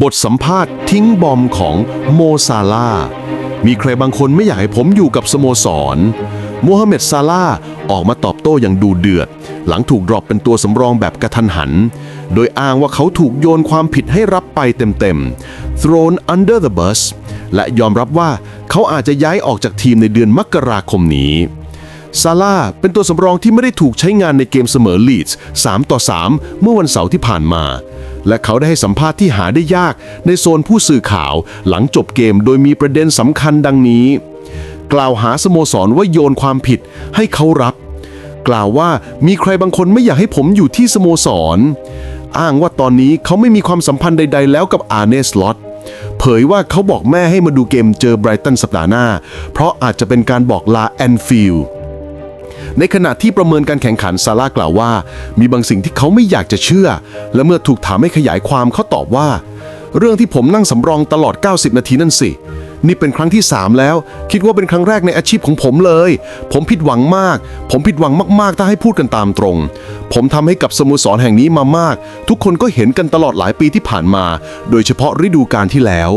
บทสัมภาษณ์ทิ้งบอมของโมซาลา มีใครบางคนไม่อยากให้ผมอยู่กับสโมสรโมฮัมเหม็ดซาลาออกมาตอบโต้อย่างดูเดือด หลังถูกดรอปเป็นตัวสำรองแบบกระทันหัน โดยอ้างว่าเขาถูกโยนความผิดให้รับไปเต็มๆ thrown under the bus และยอมรับว่าเขาอาจจะย้ายออกจากทีมในเดือนมกราคมนี้ซาร่าเป็นตัวสำรองที่ไม่ได้ถูกใช้งานในเกมเสมอลีดส์3ต่อ 3 เมื่อวันเสาร์ที่ผ่านมา และเขาได้ให้สัมภาษณ์ที่หาได้ยากในโซนผู้สื่อข่าวหลังจบเกมโดยมีประเด็นสำคัญดังนี้ กล่าวหาสโมสรว่าโยนความผิดให้เขารับ กล่าวว่ามีใครบางคนไม่อยากให้ผมอยู่ที่สโมสร อ้างว่าตอนนี้เขาไม่มีความสัมพันธ์ใด ๆ แล้วกับอาร์เนสลอตเผยว่าเขาบอกแม่ให้มาดูเกมเจอไบรตันสัปดาห์หน้า เพราะอาจจะเป็นการบอกลาแอนฟิลด์ ในขณะที่ประเมินการแข่งขันซาร่ากล่าวว่า มีบางสิ่งที่เขาไม่อยากจะเชื่อ และเมื่อถูกถามให้ขยายความเขาตอบว่า เรื่องที่ผมนั่งสำรองตลอด 90 นาทีนั่นสิ นี่เป็นครั้งที่ 3 แล้ว คิดว่าเป็นครั้งแรกในอาชีพของผมเลย ผมผิดหวังมาก ผมผิดหวังมากๆ ถ้าให้พูดกันตามตรง ผมทำให้กับสโมสรแห่งนี้มามาก ทุกคนก็เห็นกันตลอดหลายปีที่ผ่านมา โดยเฉพาะฤดูกาลที่แล้ว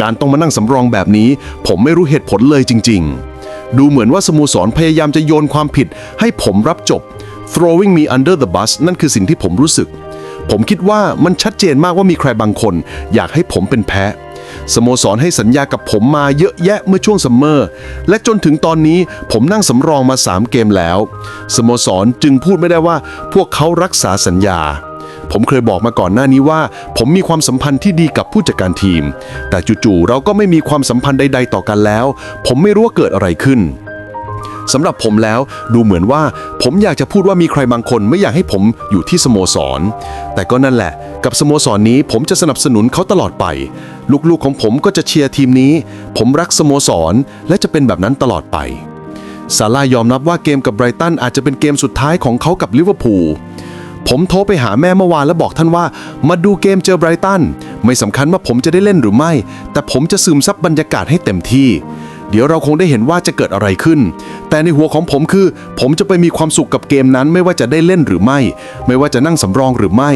การต้องมานั่งสำรองแบบนี้ ผมไม่รู้เหตุผลเลยจริง ๆ ดูเหมือนว่าสโมสรพยายามจะโยนความผิดให้ผมรับจบ throwing me under the bus นั่นคือสิ่งที่ผมรู้สึก ผมคิดว่ามันชัดเจนมากว่ามีใครบางคน อยากให้ผมเป็นแพ้สโมสรให้สัญญากับผมมาเยอะแยะเมื่อช่วงซัมเมอร์ และจนถึงตอนนี้ผมนั่งสำรองมา 3 เกมแล้ว สโมสรจึงพูดไม่ได้ว่าพวกเขารักษาสัญญา ผมเคยบอกมาก่อนหน้านี้ว่า ผมมีความสัมพันธ์ที่ดีกับผู้จัดการทีม แต่จู่ๆเราก็ไม่มีความสัมพันธ์ใด ๆ ต่อกันแล้ว ผมไม่รู้ว่าเกิดอะไรขึ้นสำหรับผมแล้วดูเหมือนว่า ผมอยากจะพูดว่ามีใครบางคนไม่อยากให้ผมอยู่ที่สโมสร แต่ก็นั่นแหละ กับสโมสรนี้ผมจะสนับสนุนเขาตลอดไป ลูกๆของผมก็จะเชียร์ทีมนี้ ผมรักสโมสร และจะเป็นแบบนั้นตลอดไปซาร่ายอมรับว่าเกมกับไบรตันอาจจะเป็นเกมสุดท้ายของเขากับลิเวอร์พูล ผมโทรไปหาแม่เมื่อวานและบอกท่านว่า มาดูเกมเจอไบรตัน ไม่สำคัญว่าผมจะได้เล่นหรือไม่ แต่ผมจะซึมซับบรรยากาศให้เต็มที่ เดี๋ยวเราคงได้เห็นว่าจะเกิดอะไรขึ้น แต่ในหัวของผมคือ ผมจะไปมีความสุขกับเกมนั้นไม่ว่าจะได้เล่นหรือไม่ ไม่ว่าจะนั่งสำรองหรือไม่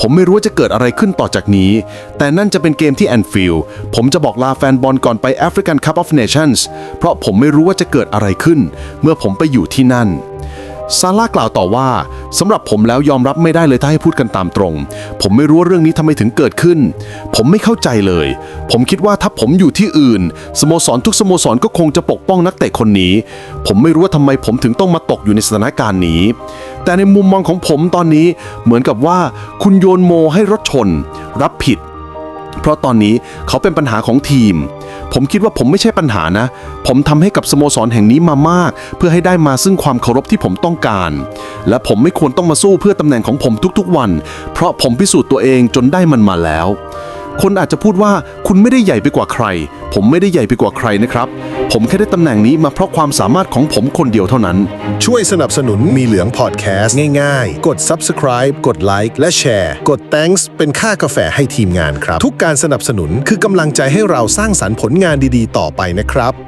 ผมไม่รู้ว่าจะเกิดอะไรขึ้นต่อจากนี้ แต่นั่นจะเป็นเกมที่แอนฟิลด์ผมจะบอกลาแฟนบอลก่อนไป African Cup of Nations เพราะผมไม่รู้ว่าจะเกิดอะไรขึ้น เมื่อผมไปอยู่ที่นั่น ซาร่ากล่าวต่อว่าสำหรับผมแล้วยอมรับไม่ได้เลยถ้าให้พูดกันตามตรง ผมไม่รู้ว่าเรื่องนี้ทำไมถึงเกิดขึ้น ผมไม่เข้าใจเลย ผมคิดว่าถ้าผมอยู่ที่อื่น สโมสรทุกสโมสรก็คงจะปกป้องนักเตะคนนี้ ผมไม่รู้ว่าทำไมผมถึงต้องมาตกอยู่ในสถานการณ์นี้ แต่ในมุมมองของผมตอนนี้เหมือนกับว่าคุณโยนโมให้รถชน รับผิด เพราะตอนนี้เขาเป็นปัญหาของทีม ผมคิดว่าผมไม่ใช่ปัญหานะ ผมทำให้กับสโมสรแห่งนี้มามาก เพื่อให้ได้มาซึ่งความเคารพที่ผมต้องการ และผมไม่ควรต้องมาสู้เพื่อตำแหน่งของผมทุกๆวัน เพราะผมพิสูจน์ตัวเองจนได้มันมาแล้ว คนอาจจะพูดว่าคุณไม่ได้ใหญ่ไปกว่าใคร ผมไม่ได้ใหญ่ไปกว่าใครนะครับ ผมแค่ได้ตำแหน่งนี้มาเพราะความสามารถของผมคนเดียวเท่านั้น ช่วยสนับสนุนมีเหลืองพอดแคสต์ง่ายๆ กด subscribe กดไลค์และแชร์กด thanks เป็นค่ากาแฟให้ทีมงานครับ ทุกการสนับสนุนคือกำลังใจให้เราสร้างสรรค์ผลงานดีๆ ต่อไปนะครับ